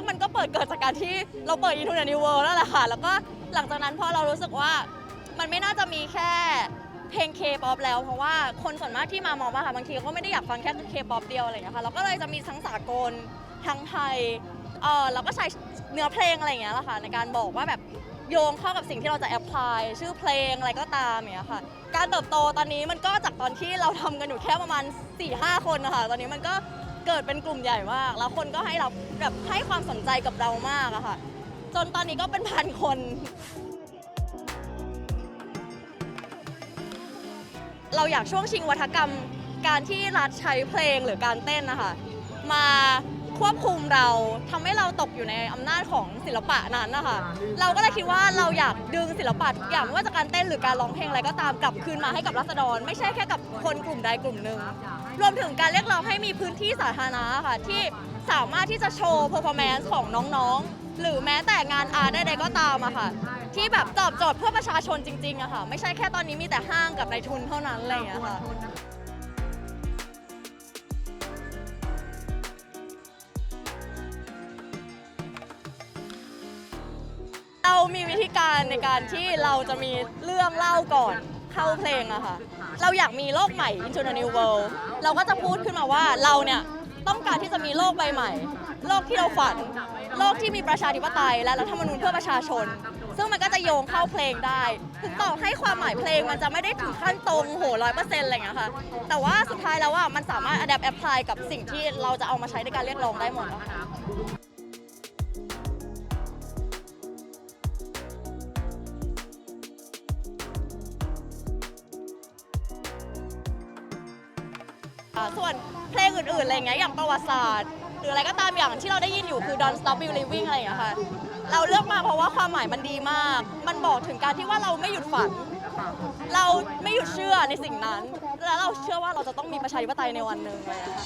กมันก็เปิดเกิดจากการที่เราเปิด Into the New World แล้วแหละค่ะ แล้วก็หลังจากนั้นพอเรารู้สึกว่ามันไม่น่าจะมีแค่เพลง K-POP แล้ว เพราะว่าคนส่วนมากที่มามองว่าค่ะบางทีก็ไม่ได้อยากฟังแค่ K-POP เดียวอะไรอย่างเงี้ยค่ะเราก็เลยจะมีทั้งสากลทั้งไทยเออเราก็ใช้เนื้อเพลงอะไรอย่างเงี้ยแหละค่ะในการบอกว่าแบบโยงเข้ากับสิ่งที่เราจะแอพพลายชื่อเพลงอะไรก็ตามอย่างเงี้ยค่ะ การเติบโตตอนนี้มันก็จากตอนที่เราทำกันอยู่แค่ประมาณ4-5 คนนะคะตอนนี้มันก็ เกิดเป็นกลุ่มใหญ่มาก แล้วคนก็ให้เราแบบให้ความสนใจกับเรามากอะค่ะ จนตอนนี้ก็เป็นพันคน เราอยากช่วงชิงวัฒกรรมการที่รัฐใช้เพลงหรือการเต้นนะคะมาควบคุมเราทำให้เราตกอยู่ในอำนาจของศิลปะนั้นนะคะ เราก็เลยคิดว่าเราอยากดึงศิลปะทุกอย่างไม่ว่าจะการเต้นหรือการร้องเพลงอะไรก็ตามกลับคืนมาให้กับรัษฎร ไม่ใช่แค่กับคนกลุ่มใดกลุ่มหนึ่ง รวมถึงการเรียกร้องให้มีพื้นที่สาธารณะค่ะ ที่สามารถที่จะโชว์เพอร์ฟอร์แมนซ์ของน้องๆ หรือแม้แต่งานอาร์ตใดๆก็ตามอะค่ะ ที่แบบตอบโจทย์เพื่อประชาชนจริงๆอะค่ะ ไม่ใช่แค่ตอนนี้มีแต่ห้างกับนายทุนเท่านั้นอะไรอย่างเงี้ยค่ะเรามีวิธีการในการที่เราจะมีเรื่องเล่าก่อน เข้าเพลงอะค่ะ เราอยากมีโลกใหม่ Into the New World เราก็จะพูดขึ้นมาว่าเราเนี่ยต้องการที่จะมีโลกใบใหม่ โลกที่เราฝัน โลกที่มีประชาธิปไตย และรัฐธรรมนูญเพื่อประชาชน ซึ่งมันก็จะโยงเข้าเพลงได้ ถึงต่อให้ความหมายเพลงมันจะไม่ได้ถึงขั้นตรงโหร้อยเปอร์เซ็นต์อะไรอย่างเงี้ยค่ะ แต่ว่าสุดท้ายแล้วว่ามันสามารถ adapt apply กับสิ่งที่เราจะเอามาใช้ในการเรียกร้องได้หมดอะค่ะ่ะ ส่วนเพลงอื่นๆอะไรอย่างเงี้ยอย่างประวัติศาสตร์ หรืออะไรก็ตามอย่างที่เราได้ยินอยู่คือ Don't Stop Believing อะไรอย่างเงี้ยค่ะเราเลือกมาเพราะว่าความหมายมันดีมาก มันบอกถึงการที่ว่าเราไม่หยุดฝัน เราไม่หยุดเชื่อในสิ่งนั้น แล้วเราเชื่อว่าเราจะต้องมีประชาธิปไตยในวันหนึ่งเลยค่ะ